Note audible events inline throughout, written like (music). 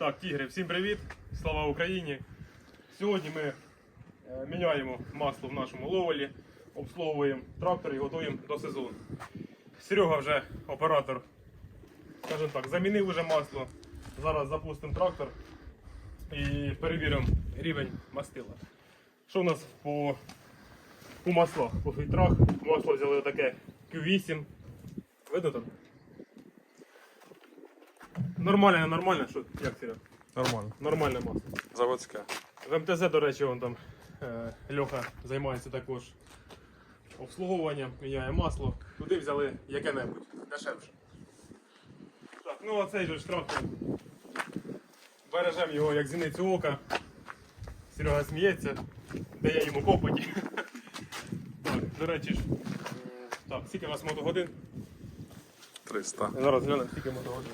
Так, тігри, всім привіт! Слава Україні! Сьогодні ми е, міняємо масло в нашому ловелі, обслуговуємо трактор і готуємо до сезону. Серега вже оператор, скажімо так, замінив вже масло. Зараз запустимо трактор і перевіримо рівень мастила. Що у нас по, по маслах, по фільтрах? Масло взяли таке Q8. Видно там? Нормальне, нормальне, що як Серега? Нормально. Нормальне масло. Заводське. В МТЗ, до речі, вон там е, Льоха займається також обслуговуванням, міняє масло. Туди взяли яке-небудь, дешевше. Так, ну а цей же ж. Бережемо його як зіницю ока. Серега сміється, де я йому копоті. (laughs) Так, до речі ж. Так, скільки у нас мотогодин? 300. Зараз глянемо, скільки мотогодин.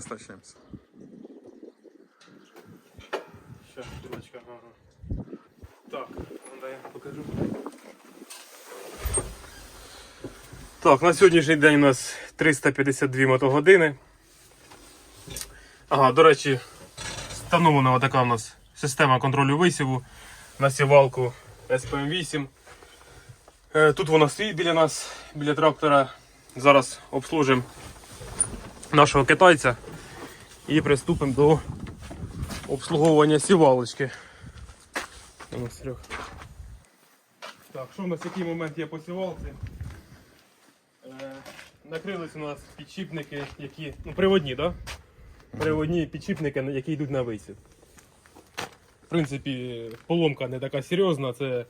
370. Сейчас, стрілочка, ага. Так, ну я покажу. Так, на сьогоднішній день у нас 352 мотогодини. Ага, до речі, встановлена така у нас система контролю висіву на сівалку SPM8. Е, Тут вона стоїть біля нас, біля трактора. Зараз обслужимо нашого китайця і приступимо до обслуговування сівалочки. Ну, Так, що в нас який момент є по сівалці? Е, накрились у нас підшипники, які. Ну, приводні? Да? Приводні підшипники, які йдуть на висів. В принципі, поломка не така серйозна, це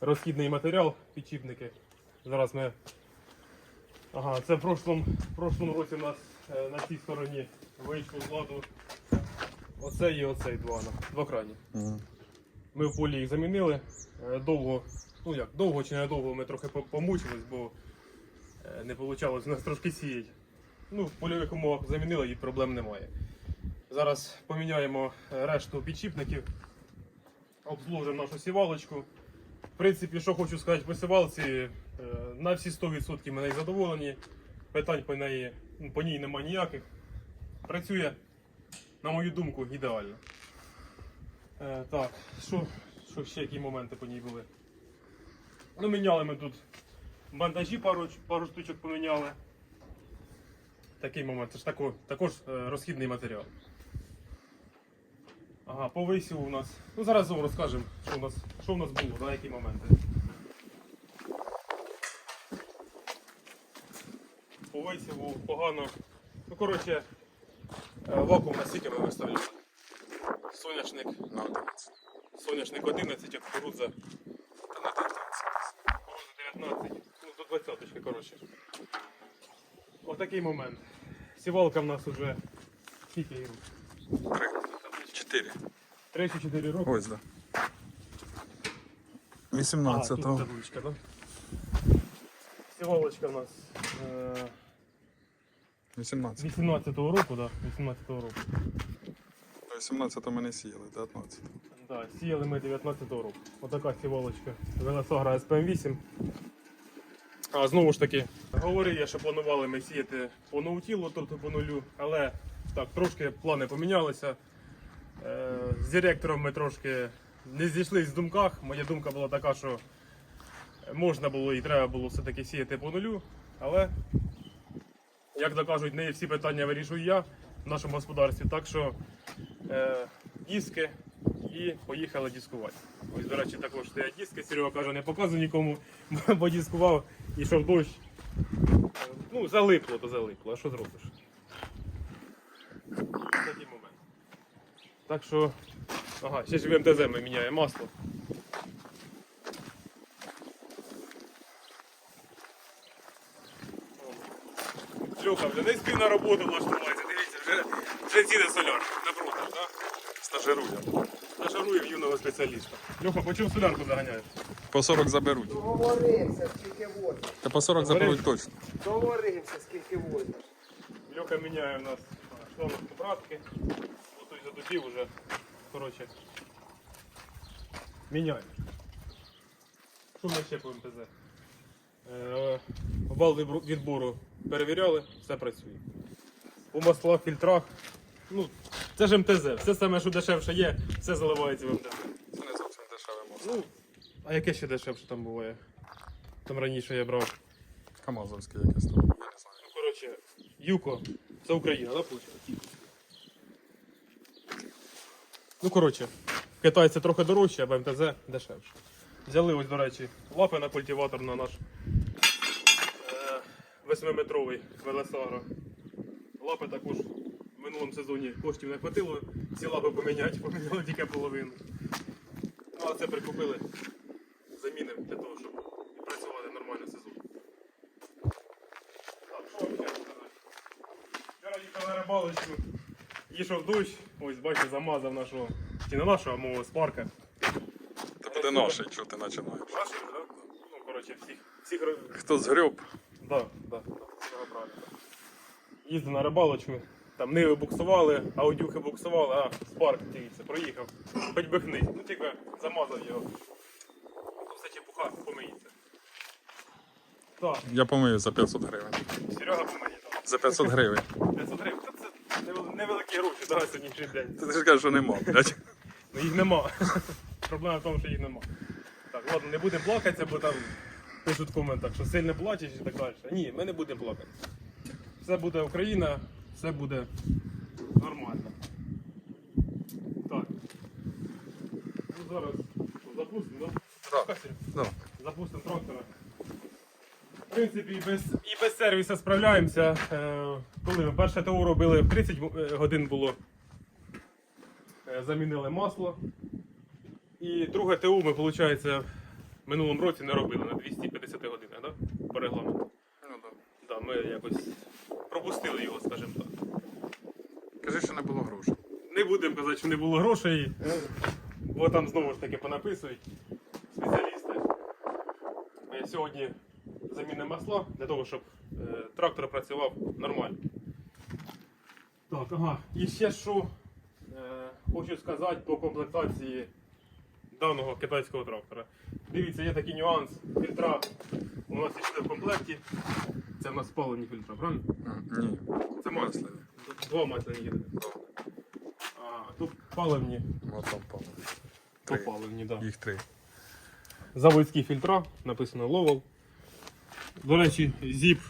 розхідний матеріал, підшипники. Зараз ми. Ага, це в прошлому, в прошлому році у нас на цій стороні вийшло з ладу Оцей і оцей два, два крані. Мгм. Ми в полі їх замінили. Е, Довго, ну як, довго чи не довго ми трохи по- помучились, бо е, не вийшло у нас трошки сіять. Ну, в польових умовах замінили і проблем немає. Зараз поміняємо е, решту підшипників, обслужимо нашу сівалочку. В принципі, що хочу сказати по сівалці, е, на всі 100% ми нею задоволені. Питань по, неї, по ній немає ніяких. Працює на мою думку, ідеально. Е, так, що, що ще які моменти по ній були? Ну, міняли ми тут бандажі, пару, пару штучок поміняли. Такий момент, це ж тако, також е, розхідний матеріал. Ага, по висіву у нас. Ну зараз розкажемо, що у нас, що у нас було, да, які моменти. Висіву погано. Ну, коротше, е, вакуум наскільки ми виставляли. Соняшник, На 11. соняшник 11, а кукурудза на 19. кукурудза 19, ну до 20 коротше. Отакий момент. Сівалка в нас уже скільки років? 3. 4. 3 чи 4 роки. Ось, да. А, 18 тут табличка, да? Сівалочка в нас е, 18. 18-го року, да? 18-го року. 18 ми не сіяли, 19. Да, сіяли ми 19-го року. Отака сівалочка. Велосагра SPM8. А знову ж таки, говорив я, що планували ми сіяти по ноутілу, тобто по нулю, але так, трошки плани помінялися. Е, з директором ми трошки не зійшлися в думках. Моя думка була така, що можна було і треба було все-таки сіяти по нулю, але, як то кажуть, не всі питання вирішую я в нашому господарстві. Так що е, диски і поїхали дискувати. Ось, до речі, також стоять диски. Серега каже, не показуй нікому, бо дискував, ішов дощ. Ну, залипло, то залипло, а що зробиш? Такий момент. Так що, ага, ще ж в МТЗ ми міняємо масло. Льоха вже не спів на роботу влаштуватися, дивіться, вже, вже ціле соляр напротив, так? Стажирує. Стажирує в юного спеціаліста. Льоха, по чому солярку заганяєш? По 40 заберуть. Договоримося, скільки возиш. Та по 40 заберуть точно. Договоримося, скільки возиш. Льоха міняє у нас шланг. Ото й задубів вже. Коротше. Міняє. Що ми ще по МТЗ? Е, Вал відбору перевіряли, все працює. У маслах, фільтрах. Ну, це ж МТЗ. Все саме, що дешевше є, все заливається в МТЗ. Це не зовсім дешеве масло. Ну, а яке ще дешевше там буває? Там раніше я брав. Камазовське якесь там, я не знаю. Ну, коротше, Юко, це Україна, да, виходить? Ну, коротше, Китай це трохи дорожче, а МТЗ дешевше. Взяли ось, до речі, лапи на культиватор на наш 8-метровий Велесагро. Лапи також в минулому сезоні коштів не хватило, ці лапи поміняти, поміняли тільки половину. Ну, а це прикупили, замінимо для того, щоб працювати нормально сезон. Так, що вам сказати? Вчора їхав на рибалочку, їшов дощ, ось бачите, замазав нашого, чи не нашого, а мого спарка. Та буде наший, що ти починаєш. Нашого, так? Ну, коротше, всіх, всіх Хто згреб? Да, да, да, всього правильно. Їздив на рибалочку, там ниви буксували, аудюхи буксували, а спарк дивіться, проїхав. Хоч би хни. Ну тільки замазав його. То все чепуха помиється. Так, Я помию за 500 гривень. Серега помиє там. За 500 гривень. 500 гривень. Та Це невел- невеликі гроші, да, сьогоднішній день. Ти ж кажеш, що нема, блядь. Ну їх нема. Проблема в тому, що їх нема. Так, ладно, не будемо плакатися, бо там пишуть в коментах, що сильно плачеш і так далі. Ні, ми не будемо плакати. Все буде Україна, все буде нормально. Так. Ну зараз запустимо, так? Да. Да. Запустимо трактора. В принципі, і без, і без сервісу справляємося. Е, коли ми перше ТО робили в 30 годин було. Е, замінили масло. І друге ТУ ми, виходить, в минулому році не робили на 250 годинах, да? по регламенту. Ну, да. Да, ми якось пропустили його, скажімо так. Кажи, що не було грошей. Не будемо казати, що не було грошей, бо там знову ж таки понаписують спеціалісти. Ми сьогодні замінимо масла для того, щоб е, трактор працював нормально. Так, ага. І ще що е, хочу сказати по комплектації даного китайського трактора. Дивіться, є такий нюанс. Фільтра у нас йшли в комплекті. Це в нас спалені фільтра, правильно? Ні. Це Масляні. Два масляні їде. А тут паливні. От там пало. То паливні, да. Їх три. Заводські фільтра, написано Lowell. До речі, зіп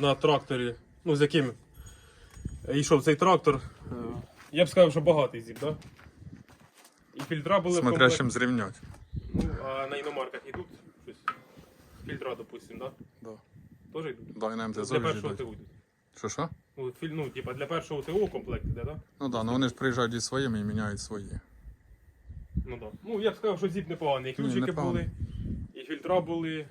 на тракторі, ну з яким йшов цей трактор. е, Я б сказав, що багатий зіп, так? Да? Фільтра були Смотря чим. Ну, а на іномарках йдуть щось. Фільтра, допустим, да? Да. Теж йдуть. Да, і на МТЗ Для першого. ТУ йдуть. Що що? Ну, філь, ну, типа для першого ТУ комплект іде, да? Ну так, ну вони ж приїжджають зі своїми і міняють свої. Ну, да. ну я б сказав, що зіп непоганий. І ключики непоганий. були, і фільтра були.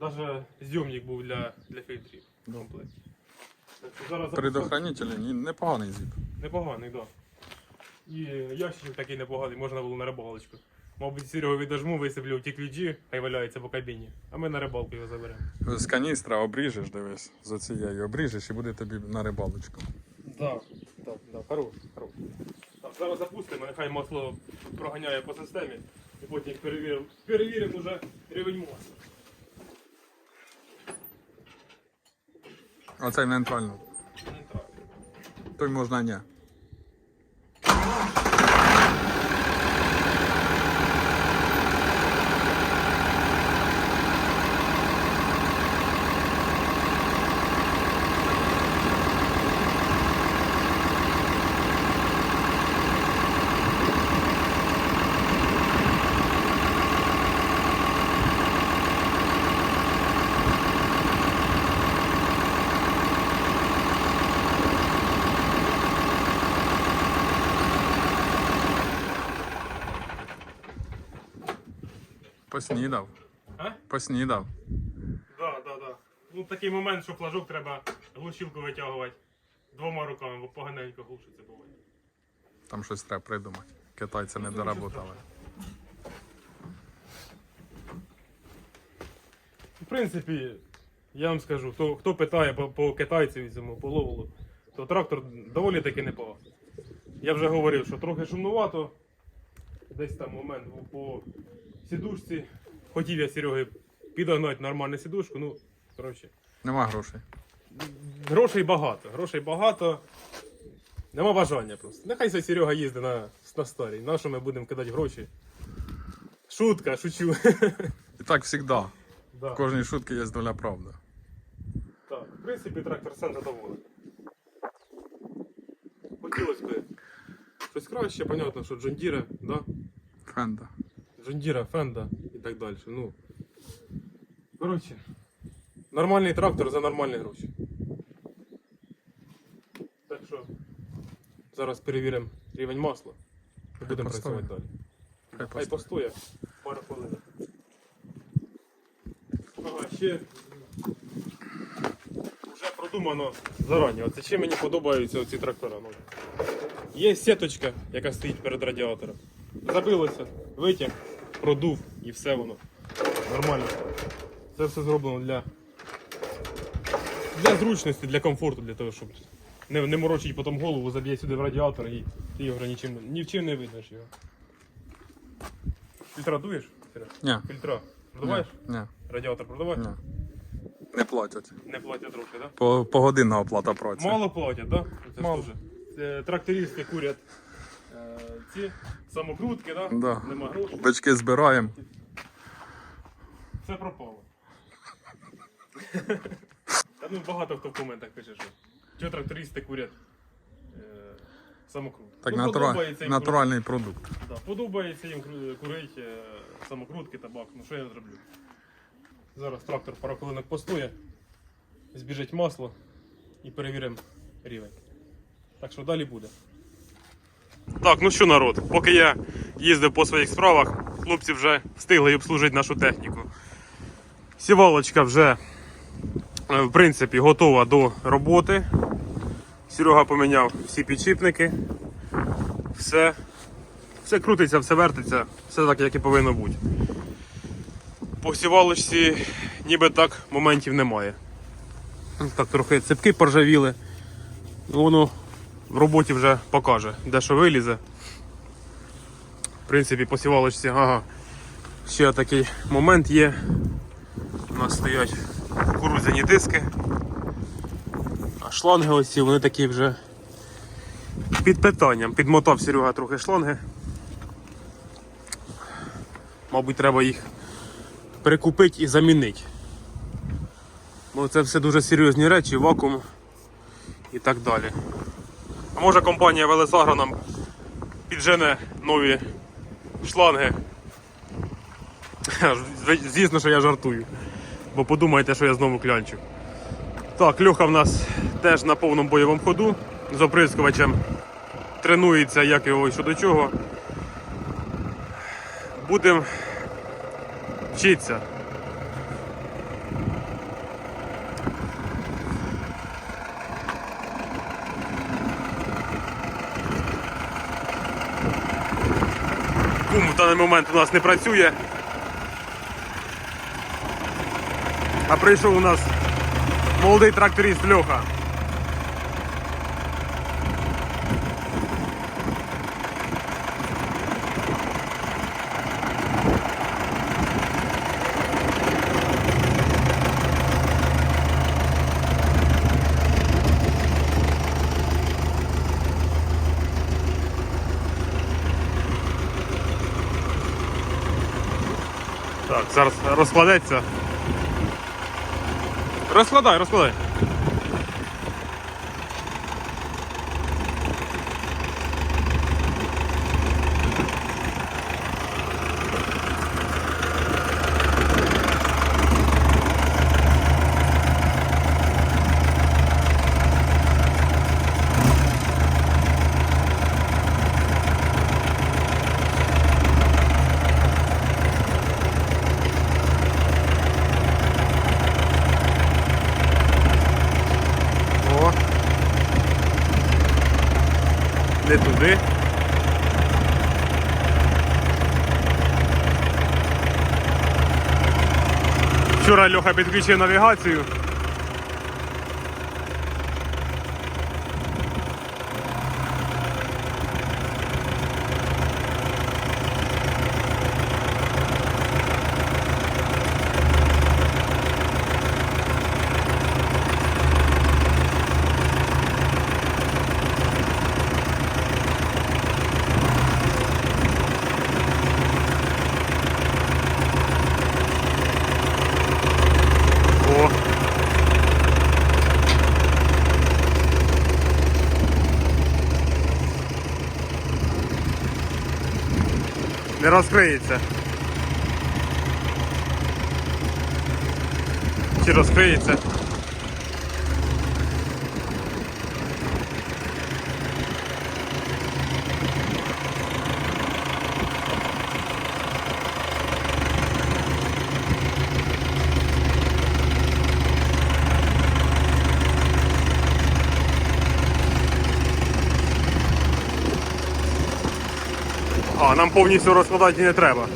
Навіть зйомник був для, для фільтрів в комплекті. Так зараз. Предохранителі непоганий зіп. Непоганий, так. Да. І ящичок такий непоганий, можна було на рибалочку. Мабуть, Серегу відожму, висиплю ті ключі, хай валяється по кабіні. А ми на рибалку його заберемо. З каністра обріжеш, дивись, з оцією обріжеш і буде тобі на рибалочку. Так, так, так, хорош, хорош. Так, зараз запустимо, нехай масло проганяє по системі і потім перевіримо, перевіримо вже рівень масла. Оцей нейтрально. Нейтрально. Той можна ні. Поснідав. А? Поснідав. Да, да, да. Ну такий момент, що флажок треба глушилку витягувати двома руками, бо поганенько глушиться буває. Там щось треба придумати. Китайці не доработали. В принципі, я вам скажу, хто, хто питає по, по китайцю цьому, по ловолу, то трактор доволі таки непоганий. Я вже говорив, що трохи шумнувато. Десь там момент по сідушці Хотів я Сереги підогнати нормальну сідушку, ну, коротше. Нема грошей. Грошей багато, грошей багато. Нема бажання просто. Нехай цей Серега їздить на, на старій. На що ми будемо кидати гроші? Шутка, шучу. І так завжди. да. В кожній шутці є доля правди. Так, в принципі, трактор сам задоволений. Хотілося б щось краще, понятно, що Джондіра, да? Фенда. Джондіра, Фенда і так далі. Ну. Коротше, нормальний трактор за нормальні гроші. Так що зараз перевіримо рівень масла і будемо постоє. працювати далі. Хай Хай постоїть. постоє пару хвилин. Ага, ще вже продумано зарані. Оце чим мені подобаються ці трактора. Ну. Є сіточка, яка стоїть перед радіатором. Забилося, витяг, Продув і все воно. Нормально. Це все зроблено для, для зручності, для комфорту, для того, щоб не, не морочить потім голову, заб'є сюди в радіатор і ти його нічим, ні в чим не видиш його. Фільтра дуєш? Ні. Фільтра. Продуваєш? Ні. Радіатор продуваєш? Ні. Не платять. Не платять трохи, так? Да? По, погодинна оплата праці. Мало платять, так? Да? Це ж теж. Трактористи курять ці самокрутки, да? Да. Нема грошей. Бички збираємо. Все пропало. Та ну багато хто в коментах пише, що чого трактористи курять е, самокрутки. Так ну, натура... подобається їм натуральний продукт. Да, подобається їм курити е, самокрутки, табак. Ну що я зроблю? Зараз трактор пару хвилинок постоє, збіжить масло і перевіримо рівень. Так що далі буде. Так, ну що народ, поки я їздив по своїх справах, хлопці вже встигли обслужити нашу техніку. Сівалочка вже, е, в принципі, готова до роботи. Серега поміняв всі підшипники. Все, все крутиться, все вертиться, все так, як і повинно бути. По сівалочці ніби так моментів немає. Так трохи цепки поржавіли. Воно в роботі вже покаже, де що вилізе. В принципі, по ага. Ще такий момент є. У нас стоять кукурудзяні диски. А шланги ось ці, вони такі вже під питанням. Підмотав Серега трохи шланги. Мабуть, треба їх перекупити і замінити. Бо це все дуже серйозні речі, вакуум і так далі. А може компанія Велесагра нам піджене нові шланги. Звісно, що я жартую. Бо подумайте, що я знову клянчу. Так, Льоха в нас теж на повному бойовому ходу з оприскувачем. Тренується, як його і що до чого. Будемо вчитися. Даний момент у нас не працює. А прийшов у нас молодий тракторист Льоха. Зараз розкладеться. Розкладай, розкладай. О. Не туди. Вчора Льоха підключив навігацію. Не розкриється. Чи розкриється? А, нам повністю розкладати не треба.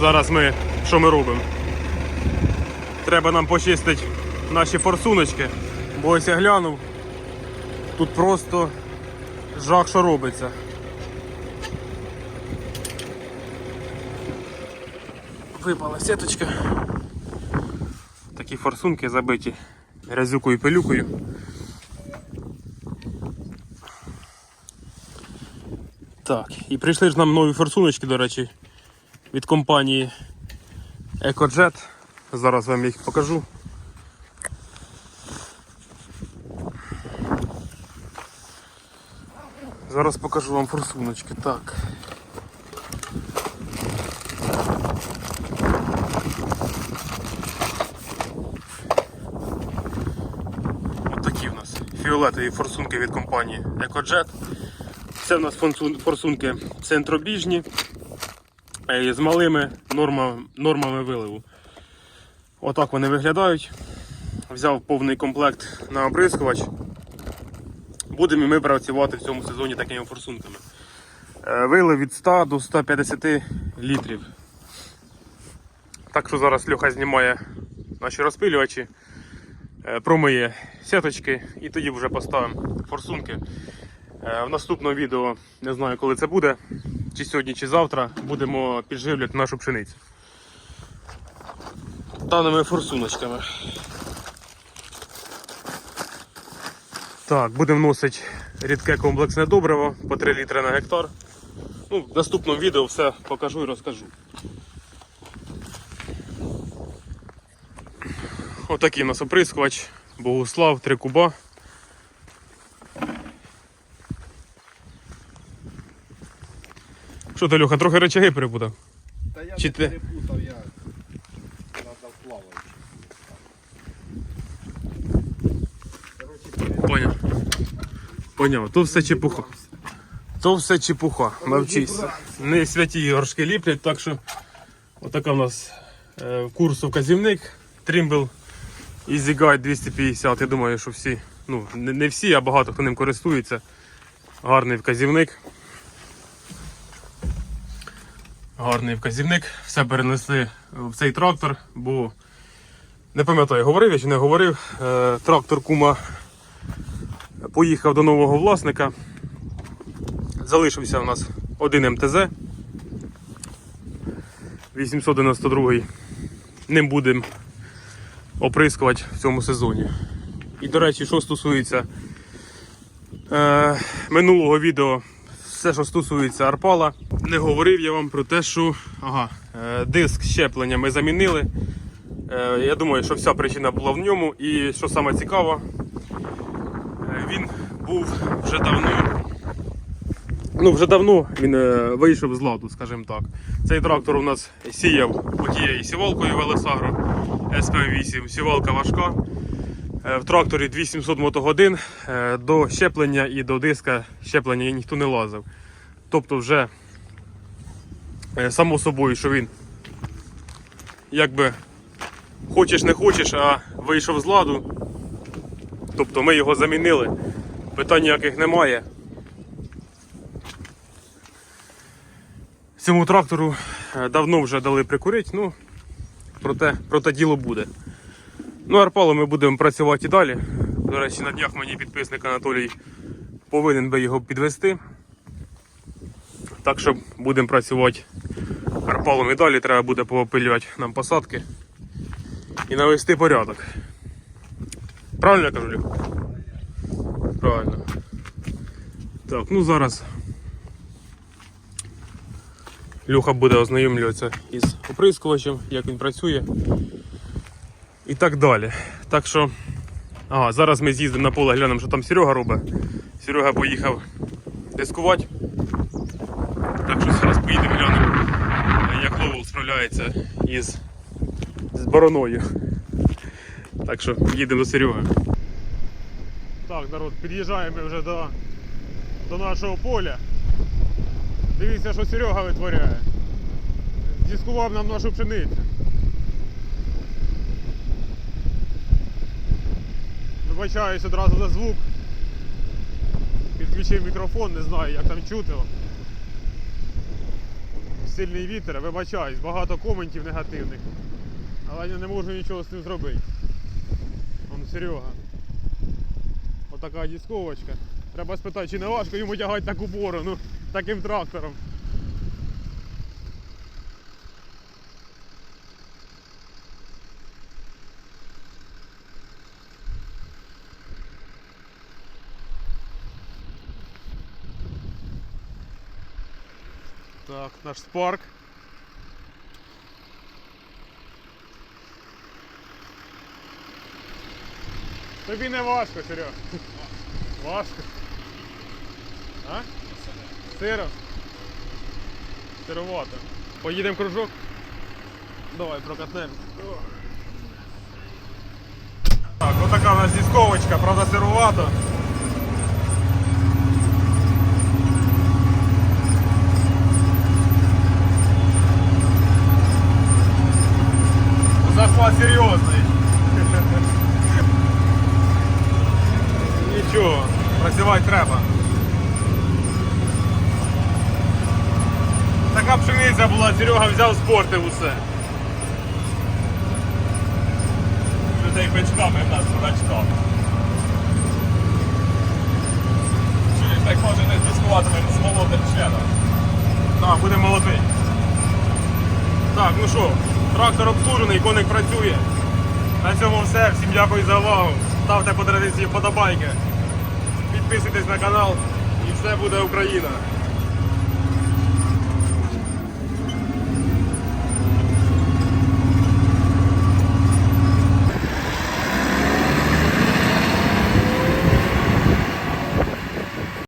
Зараз ми що ми робимо? Треба нам почистити наші форсуночки, бо ось я глянув. Тут просто жах, що робиться. Випала сіточка. Такі форсунки забиті грязюкою і пилюкою. Так, і прийшли ж нам нові форсуночки, до речі, від компанії EcoJet. Зараз вам їх покажу. Зараз покажу вам форсуночки. Так. От такі в нас фіолетові форсунки від компанії EcoJet. Це в нас форсунки центробіжні е, з малими норма- нормами виливу. Отак вони виглядають. Взяв повний комплект на оприскувач. Будемо і ми працювати в цьому сезоні такими форсунками. Е, Вилив від 100 до 150 літрів. Так що зараз Льоха знімає наші розпилювачі, е, промиє сіточки і тоді вже поставимо форсунки. Е, В наступному відео, не знаю коли це буде, чи сьогодні, чи завтра, будемо підживлювати нашу пшеницю. Даними форсуночками. Так, будемо вносити рідке комплексне добриво по 3 літри на гектар. Ну, в наступному відео все покажу і розкажу. Отакий у нас оприскувач, Богуслав, 3 куба. Що ти, Льоха, трохи речаги перепутав? Та я Чи не ти- перепутав, я надав плавати. Коротше, Поняв. Поняв, то все чепуха. То все чепуха, навчись. Не святі горшки ліплять, так що отака в нас е, курсу вказівник. Trimble Easy Guide 250. Я думаю, що всі, ну не, не всі, а багато хто ним користується. Гарний вказівник. Гарний вказівник. Все перенесли в цей трактор, бо не пам'ятаю, говорив я чи не говорив. Е, трактор кума поїхав до нового власника. Залишився у нас один МТЗ 892. Ним будемо оприскувати в цьому сезоні. І, до речі, що стосується е, минулого відео, все, що стосується Арпала, не говорив я вам про те, що ага, е, диск щеплення ми замінили. Е, я думаю, що вся причина була в ньому. І що саме цікаво, Е, Він був вже давно. Ну, вже давно він вийшов з ладу, скажімо так. Цей трактор у нас сіяв отією сівалкою Велесагро СП8. Сівалка важка. Е, В тракторі 2700 мотогодин. Е, До щеплення і до диска щеплення ніхто не лазив. Тобто вже е, само собою, що він якби хочеш не хочеш, а вийшов з ладу. Тобто ми його замінили, питань ніяких немає. Цьому трактору давно вже дали прикурити, ну, проте, проте діло буде. Ну, арпалом ми будемо працювати і далі. До речі, на днях мені підписник Анатолій повинен би його підвести. Так що будемо працювати арпалом і далі, треба буде поопилювати нам посадки і навести порядок. Правильно я кажу, Люк? Правильно. Так, ну зараз Люха буде ознайомлюватися із оприскувачем, як він працює. І так далі. Так що. Ага, зараз ми з'їздимо на поле, глянемо, що там Серега робить. Серега поїхав дискувати. Так що зараз поїдемо глянемо, як Ловол справляється із з бороною. Так що їдемо до Сереги. Так, народ, під'їжджаємо вже до, до нашого поля. Дивіться, що Серега витворяє. Дискував нам нашу пшеницю. Вибачаюсь одразу за звук. Підключив мікрофон, не знаю, як там чути. Сильний вітер, вибачаюсь, багато коментів негативних. Але я не можу нічого з цим зробити. Он Серега. Отака дисковочка. Треба спитати, чи не важко йому тягати таку борону таким трактором. Так, наш спарк. Тобі не важко, Серег. Важко. А? Сиро. Сировато. Поїдемо кружок. Давай прокатнемо. Так, отака у нас дисковочка, правда сировато. Захват серйозний. Нічого, працювати треба. Така пшениця була, Серега взяв спортив усе. Людей бичками в нас. Чуєш, так може не дискуватиме з молодим членом. Так, буде молодий. Так, ну що, трактор обслужений, коник працює. На цьому все. Всім дякую за увагу. Ставте по традиції вподобайки. Підписуйтесь на канал і все буде Україна.